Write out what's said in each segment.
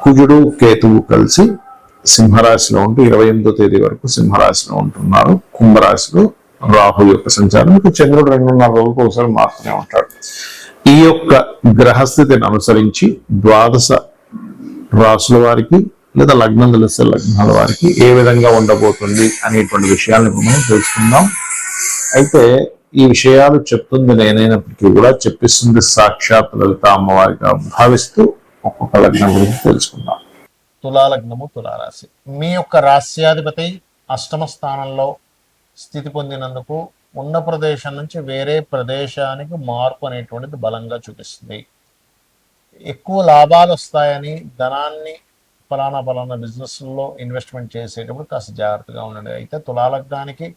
కుజుడు కేతువు కలిసి సింహరాశిలో ఉంటూ ఇరవై ఎనిమిదో తేదీ వరకు సింహరాశిలో ఉంటున్నారు. కుంభరాశిలో రాహు యొక్క సంచారం. ఇక చంద్రుడు రెండున్నర రోజులకు ఒకసారి మారుతూనే ఉంటాడు. ఈ యొక్క గ్రహస్థితిని అనుసరించి ద్వాదశ రాసుల వారికి లేదా లగ్నం తెలిస్తే లగ్నాల వారికి ఏ విధంగా ఉండబోతుంది అనేటువంటి విషయాలను మనం తెలుసుకుందాం. అయితే ఈ విషయాలు చెప్తుంది నేనైనప్పటికీ కూడా చెప్పిస్తుంది సాక్షాత్ లలిత అమ్మవారిగా భావిస్తూ ఒక్కొక్క లగ్నం గురించి తెలుసుకుందాం. తులాలగ్నము తులారాశి. మీ యొక్క రాశ్యాధిపతి అష్టమ స్థానంలో స్థితి పొందినందుకు ఉన్న ప్రదేశం నుంచి వేరే ప్రదేశానికి మార్పు అనేటువంటిది బలంగా చూపిస్తుంది. ఎక్కువ లాభాలు వస్తాయని ధనాన్ని ఫలానా ఫలానా బిజినెస్లో ఇన్వెస్ట్మెంట్ చేసేటప్పుడు కాస్త జాగ్రత్తగా ఉండండి. అయితే తులాలగ్నానికి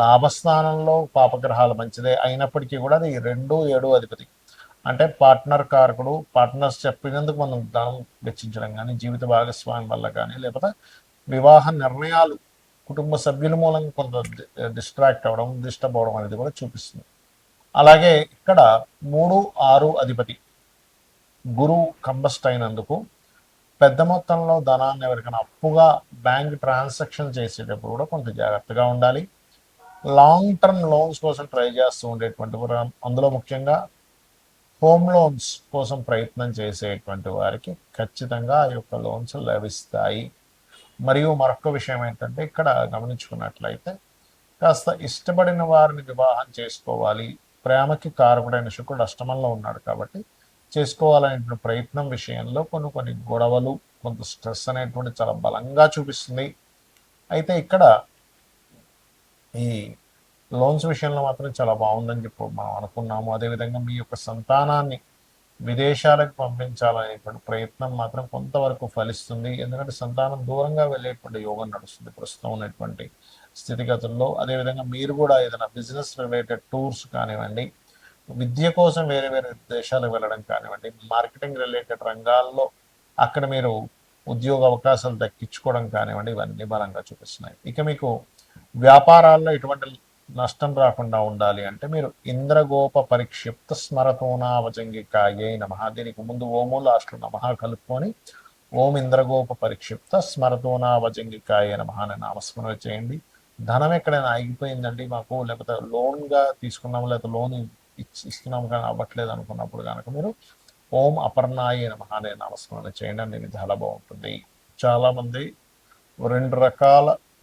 లాభస్థానంలో పాపగ్రహాలు మంచిదే అయినప్పటికీ కూడా అది రెండు ఏడు అధిపతి అంటే పార్ట్నర్ కారకుడు పార్ట్నర్స్ చెప్పినందుకు మనం ధనం వెచ్చించడం కానీ జీవిత భాగస్వామి వల్ల కానీ లేకపోతే వివాహ నిర్ణయాలు కుటుంబ సభ్యుల మూలంగా కొంత డిస్ట్రాక్ట్ అవ్వడం డిస్టర్బ్ అవ్వడం అనేది కూడా చూపిస్తుంది. అలాగే ఇక్కడ మూడు ఆరు అధిపతి గురువు కంబస్ట్ అయినందుకు పెద్ద మొత్తంలో ధనాన్ని ఎవరికైనా అప్పుగా బ్యాంక్ ట్రాన్సాక్షన్ చేసేటప్పుడు కూడా కొంత జాగ్రత్తగా ఉండాలి. లాంగ్ టర్మ్ లోన్స్ కోసం ట్రై చేస్తూ ఉండేటువంటి అందులో ముఖ్యంగా హోమ్ లోన్స్ కోసం ప్రయత్నం చేసేటువంటి వారికి ఖచ్చితంగా ఆ యొక్క లోన్స్ లభిస్తాయి. మరియు మరొక విషయం ఏంటంటే ఇక్కడ గమనించుకున్నట్లయితే కాస్త ఇష్టపడిన వారిని వివాహం చేసుకోవాలి. ప్రేమకి కారకుడైన శుక్రుడు అష్టమంలో ఉన్నాడు కాబట్టి చేసుకోవాలనే ప్రయత్నం విషయంలో కొన్ని కొన్ని గొడవలు కొంత స్ట్రెస్ అనేటువంటి చాలా బలంగా చూపిస్తుంది. అయితే ఇక్కడ ఈ లోన్స్ విషయంలో మాత్రం చాలా బాగుందని చెప్పి మనం అనుకున్నాము. అదేవిధంగా మీ యొక్క సంతానాన్ని విదేశాలకు పంపించాలనేటువంటి ప్రయత్నం మాత్రం కొంతవరకు ఫలిస్తుంది. ఎందుకంటే సంతానం దూరంగా వెళ్ళేటువంటి యోగం నడుస్తుంది ప్రస్తుతం ఉన్నటువంటి స్థితిగతుల్లో. అదేవిధంగా మీరు కూడా ఏదైనా బిజినెస్ రిలేటెడ్ టూర్స్ కానివ్వండి విద్య కోసం వేరే వేరే దేశాలకు వెళ్ళడం కానివ్వండి మార్కెటింగ్ రిలేటెడ్ రంగాల్లో అక్కడ మీరు ఉద్యోగ అవకాశాలు దక్కించుకోవడం కానివ్వండి ఇవన్నీ బలంగా చూపిస్తున్నాయి. ఇక మీకు వ్యాపారాల్లో ఎటువంటి నష్టం రాకుండా ఉండాలి అంటే మీరు ఇంద్రగోప పరిక్షిప్త స్మరతోనావజంగికాయే నమ. దీనికి ముందు ఓము లాస్ట్లో నమ కలుపుకొని ఓం ఇంద్రగోప పరిక్షిప్త స్మరతోనావజంగికాయ నమ అని నామస్మరణ చేయండి. ధనం ఎక్కడైనా ఆగిపోయిందండి మాకు లేకపోతే లోన్గా తీసుకున్నాము లేకపోతే లోన్ ఇచ్చి ఇస్తున్నాము కానీ అవ్వట్లేదు అనుకున్నప్పుడు కనుక మీరు ఓం అపర్ణాయ నమ అనే నామస్మరణ చేయండి. అన్ని చాలా బాగుంటుంది. చాలామంది రెండు రకాల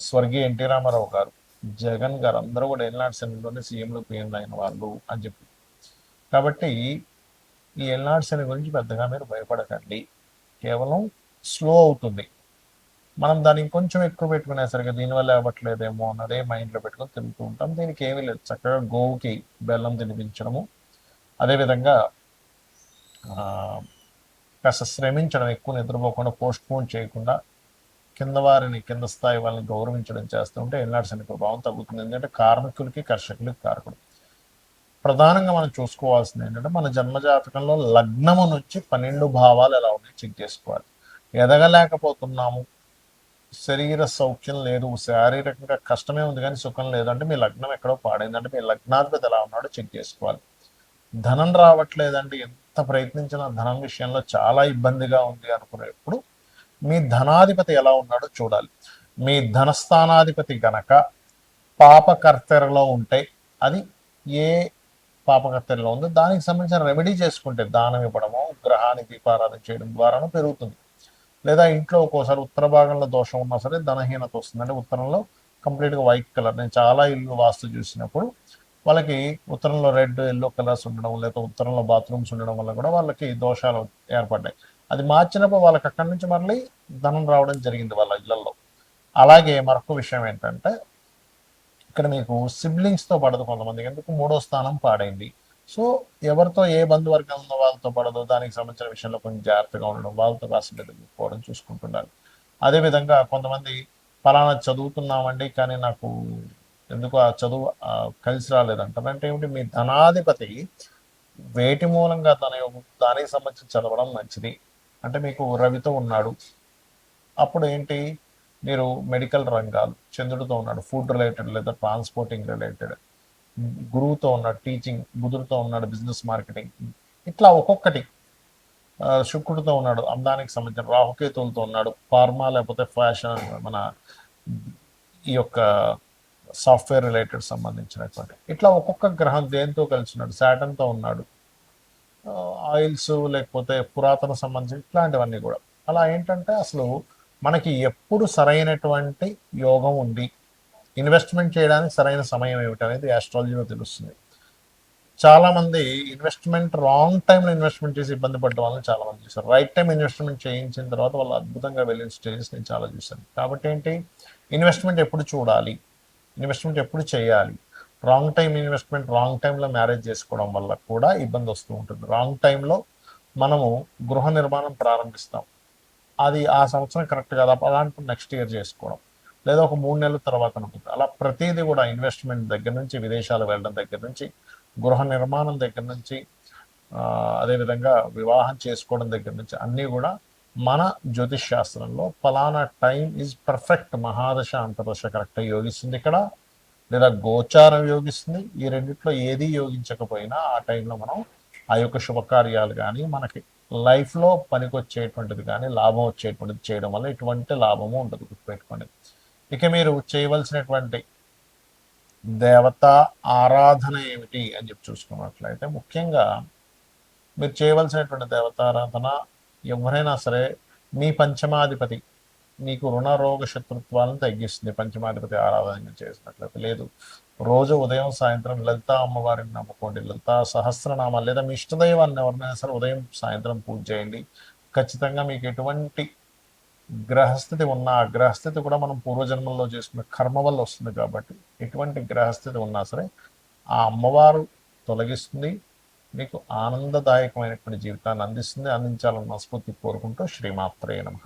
స్వర్గీయ ఎన్టీ రామారావు గారు జగన్ గారు అందరూ కూడా ఎల్నాడు సెనలోనే సీఎంలు పిఎంలు అయిన వాళ్ళు అని చెప్పి. కాబట్టి ఈ ఎల్నాడు సెన గురించి పెద్దగా మీరు భయపడకండి. కేవలం స్లో అవుతుంది. మనం దాన్ని కొంచెం ఎక్కువ పెట్టుకునేసరికి దీనివల్ల అవ్వట్లేదేమో అన్నదే మైండ్లో పెట్టుకొని తిరుగుతూ ఉంటాం. దీనికి ఏమీ లేదు. చక్కగా గోవుకి బెల్లం తినిపించడము. అదేవిధంగా కాస్త శ్రమించడం ఎక్కువ నిద్రపోకుండా పోస్ట్ పోన్ చేయకుండా కింద వారిని కింద స్థాయి వాళ్ళని గౌరవించడం చేస్తూ ఉంటే ఎల్నాడు శని ప్రభావం తగ్గుతుంది. ఎందుకంటే కార్మికులకి కర్షకులకి కారకుడు. ప్రధానంగా మనం చూసుకోవాల్సింది ఏంటంటే మన జన్మజాతకంలో లగ్నము నుంచి పన్నెండు భావాలు ఎలా ఉన్నాయి చెక్ చేసుకోవాలి. ఎదగలేకపోతున్నాము శరీర సౌఖ్యం లేదు శారీరకంగా కష్టమే ఉంది కానీ సుఖం లేదు అంటే మీ లగ్నం ఎక్కడో పాడైందంటే మీ లగ్నాధిపతి ఎలా ఉన్నాడో చెక్ చేసుకోవాలి. ధనం రావట్లేదండి ఎంత ప్రయత్నించినా ధనం విషయంలో చాలా ఇబ్బందిగా ఉంది అనుకునేప్పుడు మీ ధనాధిపతి ఎలా ఉన్నాడో చూడాలి. మీ ధనస్థానాధిపతి గనక పాపకర్తెరలో ఉంటే అది ఏ పాపకర్తెరలో ఉందో దానికి సంబంధించిన రెమెడీ చేసుకుంటే దానం ఇవ్వడము గ్రహానికి దీపారాధన చేయడం ద్వారాను పెరుగుతుంది. లేదా ఇంట్లో ఒక్కోసారి ఉత్తర భాగంలో దోషం ఉన్నా సరే ధనహీనత వస్తుంది అంటే ఉత్తరంలో కంప్లీట్గా వైట్ కలర్ నేను చాలా ఇల్లు వాస్తు చూసినప్పుడు వాళ్ళకి ఉత్తరంలో రెడ్ ఎల్లో కలర్స్ ఉండడం లేదా ఉత్తరంలో బాత్రూమ్స్ ఉండడం వల్ల కూడా వాళ్ళకి దోషాలు ఏర్పడ్డాయి. అది మార్చినప్పుడు వాళ్ళకి అక్కడి నుంచి మళ్ళీ ధనం రావడం జరిగింది వాళ్ళ ఇళ్ళలో. అలాగే మరొక విషయం ఏంటంటే ఇక్కడ మీకు సిబ్లింగ్స్తో పడదు కొంతమందికి ఎందుకు? మూడో స్థానం పాడైంది. సో ఎవరితో ఏ బంధువర్గం ఉందో వాళ్ళతో పడదు. దానికి సంబంధించిన విషయంలో కొంచెం జాగ్రత్తగా ఉండడం వాళ్ళతో కాస్త పోవడం చూసుకుంటుండాలి అదేవిధంగా కొంతమంది ఫలానా చదువుతున్నామండి కానీ నాకు ఎందుకు ఆ చదువు కలిసి రాలేదంటారు. అంటే ఏమిటి? మీ ధనాధిపతి వేటి మూలంగా తన యొక్క దానికి సంబంధించి చదవడం మంచిది. అంటే మీకు రవితో ఉన్నాడు. అప్పుడు ఏంటి? మీరు మెడికల్ రంగాలు చంద్రుడితో ఉన్నాడు ఫుడ్ రిలేటెడ్ లేదా ట్రాన్స్పోర్టింగ్ రిలేటెడ్ గురువుతో ఉన్నాడు టీచింగ్ బుధుడితో ఉన్నాడు బిజినెస్ మార్కెటింగ్ ఇట్లా ఒక్కొక్కటి. శుక్రుడితో ఉన్నాడు అందానికి సంబంధించిన రాహుకేతులతో ఉన్నాడు ఫార్మా లేకపోతే ఫ్యాషన్ మన ఈ యొక్క సాఫ్ట్వేర్ రిలేటెడ్ సంబంధించినటువంటి. ఇట్లా ఒక్కొక్క గ్రహం దేంతో కలిసి ఉన్నాడు? శాటన్తో ఉన్నాడు. ఆయిల్స్ లేకపోతే పురాతన సంబంధించి ఇట్లాంటివన్నీ కూడా. అలా ఏంటంటే అసలు మనకి ఎప్పుడు సరైనటువంటి యోగం ఉంది ఇన్వెస్ట్మెంట్ చేయడానికి సరైన సమయం ఏమిటి అనేది ఆస్ట్రాలజీలో తెలుస్తుంది. చాలామంది ఇన్వెస్ట్మెంట్ రాంగ్ టైంలో ఇన్వెస్ట్మెంట్ చేసి ఇబ్బంది పడ్డ వాళ్ళని చాలా మంది రైట్ టైం ఇన్వెస్ట్మెంట్ చేయించిన తర్వాత వాళ్ళు అద్భుతంగా వెళ్ళిన స్టేజెస్ నేను చాలా చూశాను. కాబట్టి ఏంటి? ఇన్వెస్ట్మెంట్ ఎప్పుడు చూడాలి? ఇన్వెస్ట్మెంట్ ఎప్పుడు చేయాలి? రాంగ్ టైం ఇన్వెస్ట్మెంట్ రాంగ్ టైంలో మ్యారేజ్ చేసుకోవడం వల్ల కూడా ఇబ్బంది వస్తూ ఉంటుంది. రాంగ్ టైంలో మనము గృహ నిర్మాణం ప్రారంభిస్తాం. అది ఆ సంవత్సరం కరెక్ట్ కాదు. అలాంటి నెక్స్ట్ ఇయర్ చేసుకోవడం. లేదా ఒక మూడు నెలల తర్వాత ఉంటుంది అలా ప్రతిదీ కూడా ఇన్వెస్ట్మెంట్ దగ్గర నుంచి విదేశాలు వెళ్ళడం దగ్గర నుంచి గృహ నిర్మాణం దగ్గర నుంచి అదేవిధంగా వివాహం చేసుకోవడం దగ్గర నుంచి అన్నీ కూడా మన జ్యోతిష్ శాస్త్రంలో ఫలానా టైం ఈజ్ పర్ఫెక్ట్ మహాదశ అంతర్దశ కరెక్ట్గా యోగిస్తుంది ఇక్కడ. లేదా గోచారం యోగిస్తుంది. ఈ రెండిట్లో ఏది యోగించకపోయినా ఆ టైంలో మనం ఆ యొక్క శుభకార్యాలు కానీ మనకి లైఫ్లో పనికొచ్చేటువంటిది కానీ లాభం వచ్చేటువంటిది చేయడం వల్ల ఎటువంటి లాభము ఉండదు గుర్తుపెట్టుకోండి. ఇక మీరు చేయవలసినటువంటి దేవత ఆరాధన ఏమిటి అని చెప్పి చూసుకున్నట్లయితే ముఖ్యంగా మీరు చేయవలసినటువంటి దేవతారాధన ఎవరైనా సరే మీ పంచమాధిపతి మీకు రుణ రోగ శత్రుత్వాలను తగ్గిస్తుంది. పంచమాధిపతి ఆరాధన చేసినట్లయితే లేదు. రోజు ఉదయం సాయంత్రం లలితా అమ్మవారిని నమ్ముకోండి. లలితా సహస్రనామాలు లేదా మీ ఇష్టదైవాన్ని ఎవరినైనా సరే ఉదయం సాయంత్రం పూజ చేయండి. ఖచ్చితంగా మీకు ఎటువంటి గ్రహస్థితి ఉన్న ఆ గ్రహస్థితి కూడా మనం పూర్వజన్మల్లో చేసుకున్న కర్మ వల్ల వస్తుంది కాబట్టి ఎటువంటి గ్రహస్థితి ఉన్నా సరే ఆ అమ్మవారు తొలగిస్తుంది. మీకు ఆనందదాయకమైనటువంటి జీవితాన్ని అందిస్తుంది. అందించాలని మనస్ఫూర్తి కోరుకుంటూ శ్రీమాత్రే నమః.